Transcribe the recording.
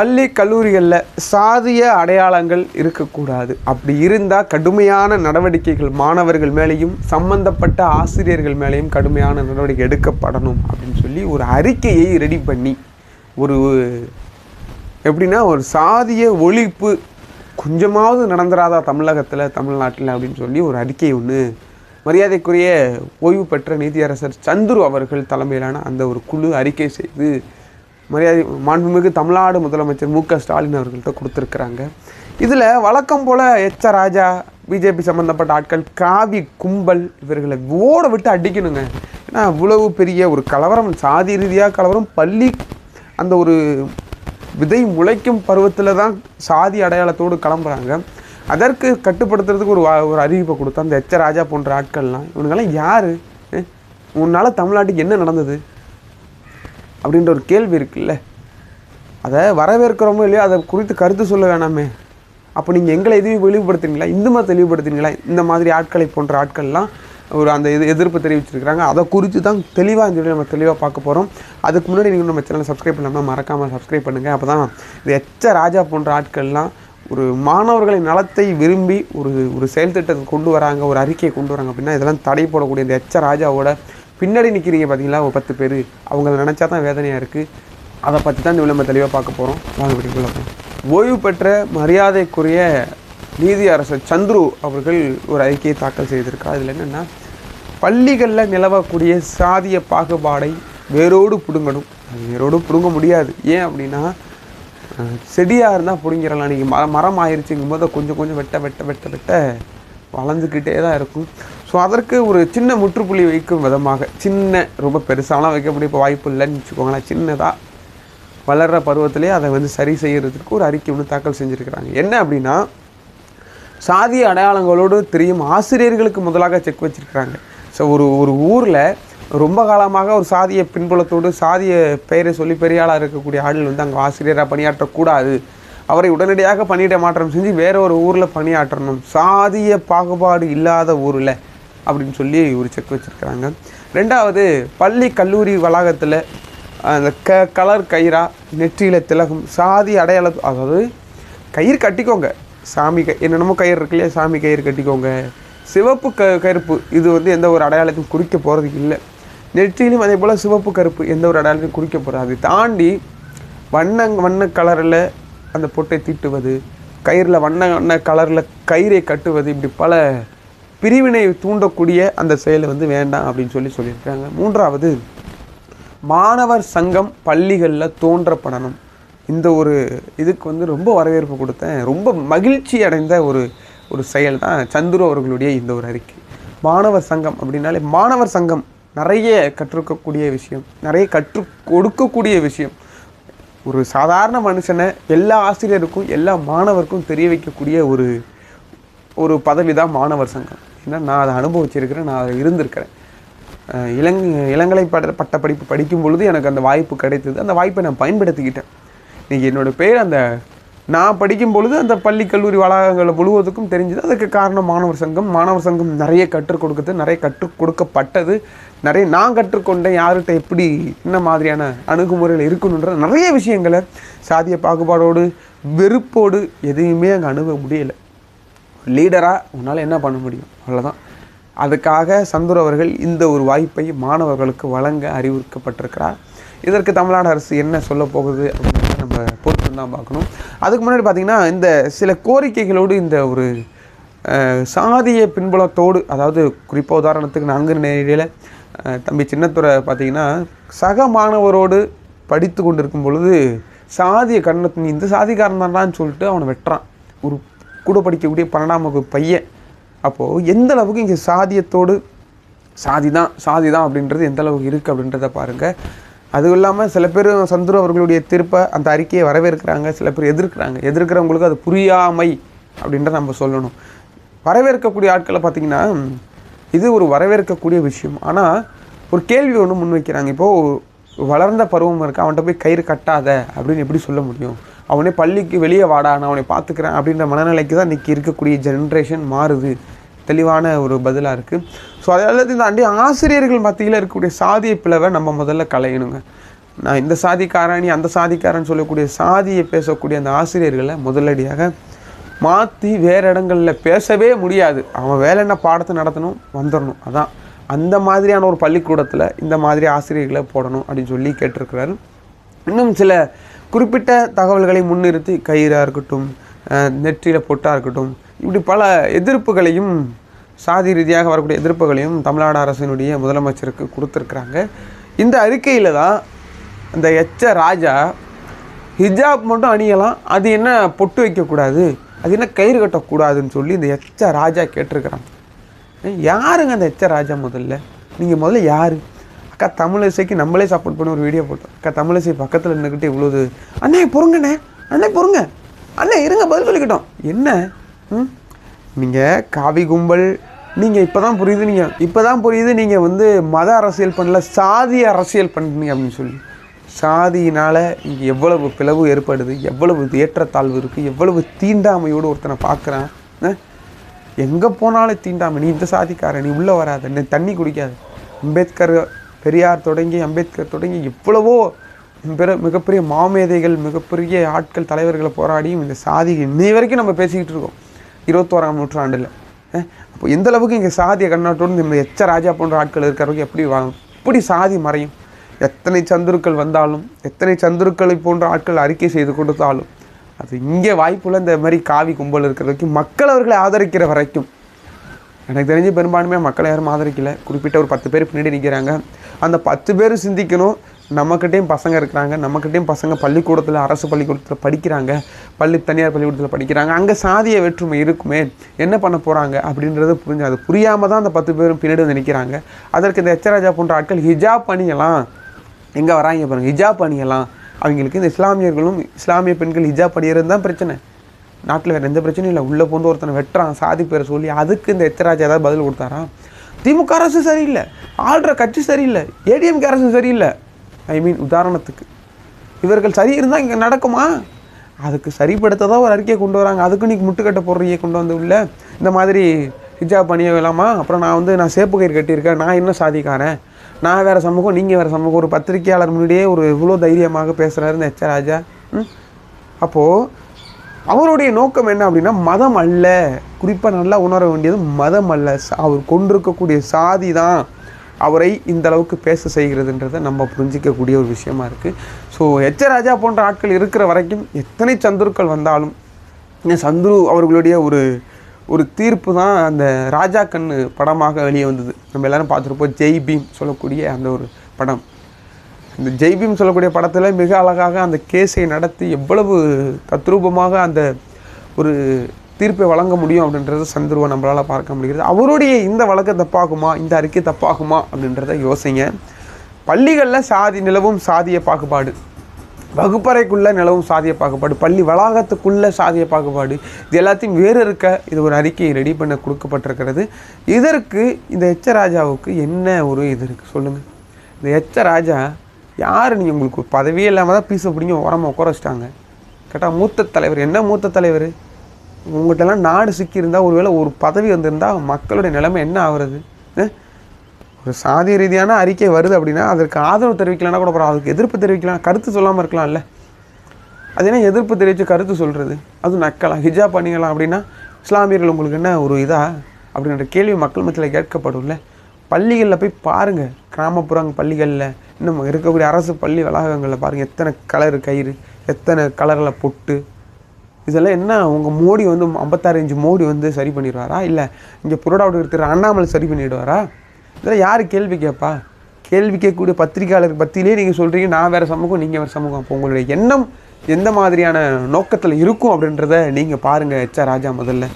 பள்ளி கல்லூரிகளில் சாதிய அடையாளங்கள் இருக்கக்கூடாது. அப்படி இருந்தால் கடுமையான நடவடிக்கைகள் மாணவர்கள் மேலேயும் சம்பந்தப்பட்ட ஆசிரியர்கள் மேலேயும் கடுமையான நடவடிக்கை எடுக்கப்படணும் அப்படின்னு சொல்லி ஒரு அறிக்கையை ரெடி பண்ணி ஒரு எப்படின்னா ஒரு சாதிய ஒழிப்பு கொஞ்சமாவது நடந்துராதா தமிழகத்தில் தமிழ்நாட்டில் அப்படின்னு சொல்லி ஒரு அறிக்கை ஒன்று மரியாதைக்குரிய ஓய்வு பெற்ற நீதியரசர் சந்துரு அவர்கள் தலைமையிலான அந்த ஒரு குழு அறிக்கை செய்து மரியாதை மாண்புமிகு தமிழ்நாடு முதலமைச்சர் மு க ஸ்டாலின் அவர்கள்ட்ட கொடுத்துருக்குறாங்க. இதில் வழக்கம் போல் எச்ச ராஜா பிஜேபி சம்மந்தப்பட்ட ஆட்கள் காவி கும்பல் இவர்களை ஓட விட்டு அடிக்கணுங்க. ஏன்னா இவ்வளவு பெரிய ஒரு கலவரம் சாதி ரீதியாக கலவரம் பள்ளி அந்த ஒரு விதை முளைக்கும் பருவத்தில் தான் சாதி அடையாளத்தோடு கிளம்புறாங்க. அதற்கு கட்டுப்படுத்துறதுக்கு ஒரு ஒரு அறிவிப்பை கொடுத்தா அந்த எச்ச ராஜா போன்ற ஆட்கள்லாம் இவனுங்கெல்லாம் யார்? உன்னால் தமிழ்நாட்டுக்கு என்ன நடந்தது? அப்படின்ற ஒரு கேள்வி இருக்குல்ல? அதை வரவேற்கிறோமோ இல்லையோ அதை குறித்து கருத்து சொல்ல வேணாமே. அப்போ நீங்கள் எங்களை எதுவும் வெளிப்படுத்துறீங்களா இந்து மதத்தை தெளிவுபடுத்துறீங்களா? இந்த மாதிரி ஆட்களை போன்ற ஆட்கள்லாம் ஒரு அந்த இது எதிர்ப்பு தெரிவிச்சிருக்கிறாங்க. அதை குறித்து தான் தெளிவாக இந்த வீடியோ நம்ம தெளிவாக பார்க்க போகிறோம் அதுக்கு முன்னாடி நீங்கள் நம்ம சேனலை சப்ஸ்கிரைப் பண்ணாமல் மறக்காமல் சப்ஸ்கிரைப் பண்ணுங்கள் அப்போ தான் இந்த எச்ச ராஜா போன்ற ஆட்கள்லாம் ஒரு மாணவர்களின் நலத்தை விரும்பி ஒரு ஒரு செயல் திட்டத்தை கொண்டு வராங்க ஒரு அறிக்கையை கொண்டு வராங்க அப்படின்னா இதெல்லாம் தடை போடக்கூடிய இந்த எச்ச ராஜாவோட பின்னாடி நிற்கிறீங்க பார்த்தீங்களா ஒரு பத்து பேர். அவங்கள நினச்சா தான் வேதனையாக இருக்குது அதை பற்றி தான் இந்த நம்ம தெளிவாக பார்க்க போகிறோம் வாங்க வீடியோக்குள்ள ஓய்வு பெற்ற மரியாதைக்குரிய நீதி அரசர் சந்துரு அவர்கள் ஒரு அறிக்கையை தாக்கல் செய்திருக்கார் அதில் என்னென்னா பள்ளிகளில் நிலவக்கூடிய சாதிய பாகுபாடை வேரோடு பிடுங்கணும். அது வேரோடு பிடுங்க முடியாது. ஏன் அப்படின்னா செடியாக இருந்தால் பிடுங்கிடலாம். நீங்கள் மரம் மரம் ஆயிடுச்சுங்கும் போது கொஞ்சம் கொஞ்சம் வெட்ட வெட்ட வெட்ட வெட்ட வளர்ந்துக்கிட்டே தான் இருக்கும். ஸோ அதற்கு ஒரு சின்ன முற்றுப்புள்ளி வைக்கும் விதமாக சின்ன ரொம்ப பெருசாலாம் வைக்க முடிய இப்போ வாய்ப்பு இல்லைன்னு வச்சுக்கோங்களேன். சின்னதாக வளர்கிற பருவத்திலே அதை வந்து சரி செய்கிறதுக்கு ஒரு அறிக்கை ஒன்று தாக்கல் செஞ்சுருக்கிறாங்க. என்ன அப்படின்னா சாதிய அடையாளங்களோடு தெரியும் ஆசிரியர்களுக்கு முதலாக செக் வச்சிருக்கிறாங்க. ஸோ ஒரு ஒரு ஊரில் ரொம்ப காலமாக ஒரு சாதிய பின்புலத்தோடு சாதிய பெயரை சொல்லி பெரிய ஆளாக இருக்கக்கூடிய ஆள் வந்து அங்கே ஆசிரியராக பணியாற்றக்கூடாது. அவரை உடனடியாக பணியிட மாற்றம் செஞ்சு வேற ஒரு ஊரில் பணியாற்றணும். சாதிய பாகுபாடு இல்லாத ஊரில் அப்படின்னு சொல்லி ஒரு செக் வச்சுருக்கிறாங்க ரெண்டாவது பள்ளி கல்லூரி வளாகத்தில் அந்த க கலர் கயிறா நெற்றியில் திலகம் சாதி அடையாள அதாவது கயிறு கட்டிக்கோங்க. சாமி கை என்னென்னமோ கயிறு இருக்கு இல்லையா சாமி கயிறு கட்டிக்கோங்க. சிவப்பு க கருப்பு இது வந்து எந்த ஒரு அடையாளத்தையும் குறிக்க போகிறது இல்லை. நெற்றியிலும் அதே போல் சிவப்பு கருப்பு எந்த ஒரு அடையாளத்தையும் குறிக்க போகிறது அதை தாண்டி வண்ண வண்ண கலரில் அந்த பொட்டை தீட்டுவது கயிறில் வண்ண வண்ண கலரில் கயிறை கட்டுவது இப்படி பல பிரிவினை தூண்டக்கூடிய அந்த செயலை வந்து வேண்டாம் அப்படின்னு சொல்லி சொல்லியிருக்காங்க. மூன்றாவது மாணவர் சங்கம் பள்ளிகளில் தோன்றப்படணும். இந்த ஒரு இதுக்கு வந்து ரொம்ப வரவேற்பு கொடுத்தேன். ரொம்ப மகிழ்ச்சி அடைந்த ஒரு ஒரு செயல் தான் சந்துரு அவர்களுடைய இந்த ஒரு அறிக்கை. மாணவர் சங்கம் அப்படின்னாலே மாணவர் சங்கம் நிறைய கற்றுக்கக்கூடிய விஷயம் நிறைய கற்றுக் கொடுக்கக்கூடிய விஷயம். ஒரு சாதாரண மனுஷனை எல்லா ஆசிரியருக்கும் எல்லா மாணவருக்கும் தெரிய வைக்கக்கூடிய ஒரு ஒரு பதவி தான் மாணவர் சங்கம். ஏன்னா நான் அதை அனுபவிச்சிருக்கிறேன் நான் அதை இருந்திருக்கிறேன். இளங் இளங்கலை பட பட்ட படிப்பு படிக்கும் பொழுது எனக்கு அந்த வாய்ப்பு கிடைத்தது. அந்த வாய்ப்பை நான் பயன்படுத்திக்கிட்டேன். இன்றைக்கி என்னோட பேர் அந்த நான் படிக்கும் பொழுது அந்த பள்ளி கல்லூரி வளாகங்கள் முழுவதுக்கும் தெரிஞ்சது. அதுக்கு காரணம் மாணவர் சங்கம். மாணவர் சங்கம் நிறைய கற்றுக் கொடுக்குது நிறைய கற்றுக் கொடுக்கப்பட்டது. நிறைய நான் கற்றுக்கொண்டேன். யார்கிட்ட எப்படி என்ன மாதிரியான அணுகுமுறையில் இருக்கணுன்ற நிறைய விஷயங்களை சாதிய பாகுபாடோடு வெறுப்போடு எதையுமே அங்கே அணுக முடியலை. லீடராக உன்னால் என்ன பண்ண முடியும்? அவ்வளோதான் அதுக்காக சந்தூர் அவர்கள் இந்த ஒரு வாய்ப்பை மாணவர்களுக்கு வழங்க அறிவுறுக்கப்பட்டிருக்கிறார் இதற்கு தமிழ்நாடு அரசு என்ன சொல்ல போகுது அப்படின்றத நம்ம பொறுத்து தான் பார்க்கணும். அதுக்கு முன்னாடி பார்த்திங்கன்னா இந்த சில கோரிக்கைகளோடு இந்த ஒரு சாதிய பின்புலத்தோடு அதாவது குறிப்பாக உதாரணத்துக்கு நான்கு நேரில் தம்பி சின்னத்துறை பார்த்தீங்கன்னா சக மாணவரோடு படித்து கொண்டிருக்கும் பொழுது சாதிய கண்ணத்தின் இந்த சாதிக்காரன் தான்டான்னு சொல்லிட்டு அவனை வெட்டுறான். ஒரு கூட படிக்கக்கூடிய பன்னெண்டாம் வகுப்பு பையன். அப்போது எந்த அளவுக்கு இங்கே சாதியத்தோடு சாதி தான் சாதி தான் அப்படின்றது எந்த அளவுக்கு இருக்குது அப்படின்றத பாருங்கள் அதுவும் இல்லாமல் சில பேர் சந்துரு அவர்களுடைய திருப்பை அந்த அறிக்கையை வரவேற்கிறாங்க சில பேர் எதிர்க்கிறாங்க. எதிர்க்கிறவங்களுக்கு அது புரியாமை அப்படின்றத நம்ம சொல்லணும். வரவேற்கக்கூடிய ஆட்களை பார்த்தீங்கன்னா இது ஒரு வரவேற்கக்கூடிய விஷயம். ஆனால் ஒரு கேள்வி ஒன்று முன்வைக்கிறாங்க. இப்போது வளர்ந்த பருவம் இருக்கா? அவன்கிட்ட போய் கயிறு கட்டாத அப்படின்னு எப்படி சொல்ல முடியும்? அவனே பள்ளிக்கு வெளியே வாடா நான் அவனை பார்த்துக்கிறேன் அப்படின்ற மனநிலைக்கு தான் இன்றைக்கி இருக்கக்கூடிய ஜென்ரேஷன் மாறுது. தெளிவான ஒரு பதிலாக இருக்குது ஸோ அதெல்லாத்தையும் தாண்டி ஆசிரியர்கள் மத்தியில் இருக்கக்கூடிய சாதிய பிளவை நம்ம முதல்ல களையணுங்க. நான் இந்த சாதிக்காரன் நீ அந்த சாதிக்காரன் சொல்லக்கூடிய சாதியை பேசக்கூடிய அந்த ஆசிரியர்களை முதலடியாக மாற்றி வேறு இடங்களில் பேசவே முடியாது. அவன் வேலை என்ன பாடத்தை நடத்தணும் வந்துடணும் அதான். அந்த மாதிரியான ஒரு பள்ளிக்கூடத்தில் இந்த மாதிரி ஆசிரியர்களை போடணும் அப்படின்னு சொல்லி கேட்டிருக்கிறாரு. இன்னும் சில குறிப்பிட்ட தகவல்களை முன்னிறுத்தி கயிறாக இருக்கட்டும் நெற்றியில் பொட்டாக இருக்கட்டும் இப்படி பல எதிர்ப்புகளையும் சாதி ரீதியாக வரக்கூடிய எதிர்ப்புகளையும் தமிழ்நாடு அரசினுடைய முதலமைச்சருக்கு கொடுத்துருக்குறாங்க. இந்த அறிக்கையில் தான் அந்த எச்ச ராஜா ஹிஜாப் மட்டும் அணியலாம் அது என்ன பொட்டு வைக்கக்கூடாது அது என்ன கயிறு கட்டக்கூடாதுன்னு சொல்லி இந்த எச்ச ராஜா கேட்டிருக்கிறாங்க. யாருங்க அந்த எச்ச ராஜா முதல்ல? நீங்கள் முதல்ல யார்? அக்கா தமிழிசைக்கு நம்மளே சப்போர்ட் பண்ண ஒரு வீடியோ போட்டோம். அக்கா தமிழிசை பக்கத்தில் நின்றுக்கிட்டு இவ்வளோது அண்ணே பொறுங்கண்ணே. அண்ணே பொறுங்க. அண்ணே இருங்க பதில் சொல்லிக்கிட்டோம். என்ன? ம்? நீங்கள் காவி கும்பல் நீங்கள் இப்போ தான் புரியுது நீங்கள் இப்போ தான் புரியுது நீங்கள் வந்து மத அரசியல் பண்ணல சாதி அரசியல் பண்ணுறீங்க அப்படின்னு சொல்லி. சாதியினால் இங்கே எவ்வளவு பிளவு ஏற்படுது எவ்வளவு ஏற்றத்தாழ்வு இருக்குது எவ்வளவு தீண்டாமையோடு ஒருத்தனை பார்க்குறான் எங்கே போனாலும் தீண்டாமை. நீ இந்த சாதிக்காரன் நீ உள்ளே வராத நீ தண்ணி குடிக்காது. அம்பேத்கர் பெரியார் தொடங்கி அம்பேத்கர் தொடங்கி எவ்வளவோ பெரு மிகப்பெரிய மாமேதைகள் மிகப்பெரிய ஆட்கள் தலைவர்களை போராடியும் இந்த சாதி இன்னை வரைக்கும் நம்ம பேசிக்கிட்டு இருக்கோம். இருபத்தோராம் நூற்றாண்டில். அப்போ எந்த அளவுக்கு இங்கே சாதிய கண்ணாட்டோடு இந்த எச்ச ராஜா போன்ற ஆட்கள் இருக்கிறவங்க எப்படி எப்படி சாதி மறையும்? எத்தனை சந்துருக்கள் வந்தாலும் எத்தனை சந்துருக்களை போன்ற ஆட்கள் அறிக்கை செய்து கொடுத்தாலும் அது இங்கே வாய்ப்புள்ள இந்த மாதிரி காவி கும்பல் இருக்கிற வரைக்கும் மக்கள் அவர்களை ஆதரிக்கிற வரைக்கும். எனக்கு தெரிஞ்சு பெரும்பான்மையாக மக்களை யாரும் ஆதரிக்கலை. குறிப்பிட்ட ஒரு பத்து பேர் பின்னாடி நிற்கிறாங்க அந்த பத்து பேர் சிந்திக்கணும். நம்மக்கிட்டேயும் பசங்க இருக்கிறாங்க. நம்மக்கிட்டேயும் பசங்க பள்ளிக்கூடத்தில் அரசு பள்ளிக்கூடத்தில் படிக்கிறாங்க. பள்ளி தனியார் பள்ளிக்கூடத்தில் படிக்கிறாங்க. அங்கே சாதிய வேற்றுமை இருக்குமே. என்ன பண்ண போகிறாங்க அப்படின்றது புரிஞ்சு அது புரியாமல் தான் அந்த பத்து பேரும் பின்னாடி வந்து நிற்கிறாங்க அதற்கு இந்த எச்சராஜா போன்ற ஆட்கள் ஹிஜாப் அணியலாம். எங்கே வராங்க பாருங்க. ஹிஜாப் அணியலாம். அவங்களுக்கு இந்த இஸ்லாமியர்களும் இஸ்லாமிய பெண்கள் ஹிஜாப் அணியறது தான் பிரச்சனை. நாட்டில் வேறு எந்த பிரச்சனையும் இல்லை. உள்ளே போந்து ஒருத்தனை வெட்டுறான். சாதி பேரை சொல்லி அதுக்கு இந்த எச்சராஜா ஏதாவது பதில் கொடுத்தாரா? திமுக அரசு சரியில்லை. ஆள்ற கட்சி சரியில்லை. ஏடிஎம்கே அரசு சரியில்லை. ஐ மீன் உதாரணத்துக்கு. இவர்கள் சரி இருந்தால் இங்கே நடக்குமா? அதுக்கு சரிப்படுத்த தான் ஒரு அறிக்கையை கொண்டு வராங்க. அதுக்கு நீ முட்டுக்கட்டை போடுறீங்க கொண்டு வந்து உள்ள. இந்த மாதிரி ஹிஜாப் பண்ணிய வேலாமா அப்புறம் நான் வந்து நான் சேப்பு கயிறு கட்டியிருக்கேன். நான் என்ன சாதிக்காரன்? நான் வேறு சமூகம் நீங்கள் வேறு சமூகம். ஒரு பத்திரிக்கையாளர் முன்னாடியே ஒரு இவ்வளோ தைரியமாக பேசுகிறாரு இந்த எச்ச ராஜா. ம்? அப்போது அவருடைய நோக்கம் என்ன அப்படின்னா மதம் அல்ல. குறிப்பாக நல்லா உணர வேண்டியது மதம் அல்ல. அவர் கொண்டிருக்கக்கூடிய சாதி தான் அவரை இந்த அளவுக்கு பேச செய்கிறதுன்றதை நம்ம புரிஞ்சிக்கக்கூடிய ஒரு விஷயமா இருக்குது ஸோ எச்ச ராஜா போன்ற ஆட்கள் இருக்கிற வரைக்கும் எத்தனை சந்துருக்கள் வந்தாலும் சந்துரு அவர்களுடைய ஒரு ஒரு தீர்ப்பு தான் அந்த ராஜா கண்ணு படமாக வெளியே வந்தது. நம்ம எல்லாரும் பார்த்துருப்போம் ஜெய் பீம் சொல்லக்கூடிய அந்த ஒரு படம். இந்த ஜெய்பீம் சொல்லக்கூடிய படத்தில் மிக அழகாக அந்த கேஸை நடத்தி எவ்வளவு தத்ரூபமாக அந்த ஒரு தீர்ப்பை வழங்க முடியும் அப்படின்றத சந்துருவை நம்மளால் பார்க்க முடிகிறது. அவருடைய இந்த வழக்கு தப்பாகுமா? இந்த அறிக்கை தப்பாகுமா? அப்படின்றத யோசிங்க. பள்ளிகளில் சாதி நிலவும் சாதிய பாகுபாடு. வகுப்பறைக்குள்ளே நிலவும் சாதிய பாகுபாடு. பள்ளி வளாகத்துக்குள்ளே சாதிய பாகுபாடு. இது எல்லாத்தையும் வேறு இருக்க இது ஒரு அறிக்கையை ரெடி பண்ண கொடுக்கப்பட்டிருக்கிறது. இதற்கு இந்த எச்ச ராஜாவுக்கு என்ன ஒரு இது இருக்குது சொல்லுங்கள் இந்த எச்ச ராஜா யார் நீங்கள் உங்களுக்கு பதவியே இல்லாமல் தான் பீஸை பிடிங்க உரமாக உட்கார வச்சிட்டாங்க. கேட்டால் மூத்த தலைவர் என்ன மூத்த தலைவர்? உங்கள்கிட்டலாம் நாடு சிக்கியிருந்தால் ஒருவேளை ஒரு பதவி வந்திருந்தால் மக்களுடைய நிலைமை என்ன ஆகுறது? ஒரு சாதி ரீதியான அறிக்கை வருது அப்படின்னா அதற்கு ஆதரவு தெரிவிக்கலன்னா கூட பரவாயில்ல அதுக்கு எதிர்ப்பு தெரிவிக்கலாம் கருத்து சொல்லாமல் இருக்கலாம்ல. அது என்ன எதிர்ப்பு தெரிவித்து கருத்து சொல்கிறது அதுவும் நக்கலாம் ஹிஜாப் பண்ணிக்கலாம் அப்படின்னா இஸ்லாமியர்கள் உங்களுக்கு என்ன ஒரு இதாக அப்படின்ற கேள்வி மக்கள் மத்தியில் கேட்கப்படும்ல. பள்ளிகளில் போய் பாருங்கள் கிராமப்புறங்க பள்ளிகளில் இன்னும் இருக்கக்கூடிய அரசு பள்ளி வளாகங்களில் பாருங்கள் எத்தனை கலர் கயிறு எத்தனை கலரில் பொட்டு. இதெல்லாம் என்ன உங்கள் மோடி வந்து ஐம்பத்தாறு இன்ச்சு மோடி வந்து சரி பண்ணிடுவாரா? இல்லை இங்கே புரோடாவுக்கு இருக்கிற அண்ணாமலை சரி பண்ணிடுவாரா? இதெல்லாம் யார் கேள்வி கேட்பா கேள்வி கேட்கக்கூடிய பத்திரிகையாளர் பற்றிலே நீங்கள் சொல்கிறீங்க நான் வேறு சமூகம் நீங்கள் வேறு சமூகம். அப்போ உங்களுடைய எண்ணம் எந்த மாதிரியான நோக்கத்தில் இருக்கும் அப்படின்றத நீங்கள் பாருங்கள் எச்சா ராஜா முதல்ல.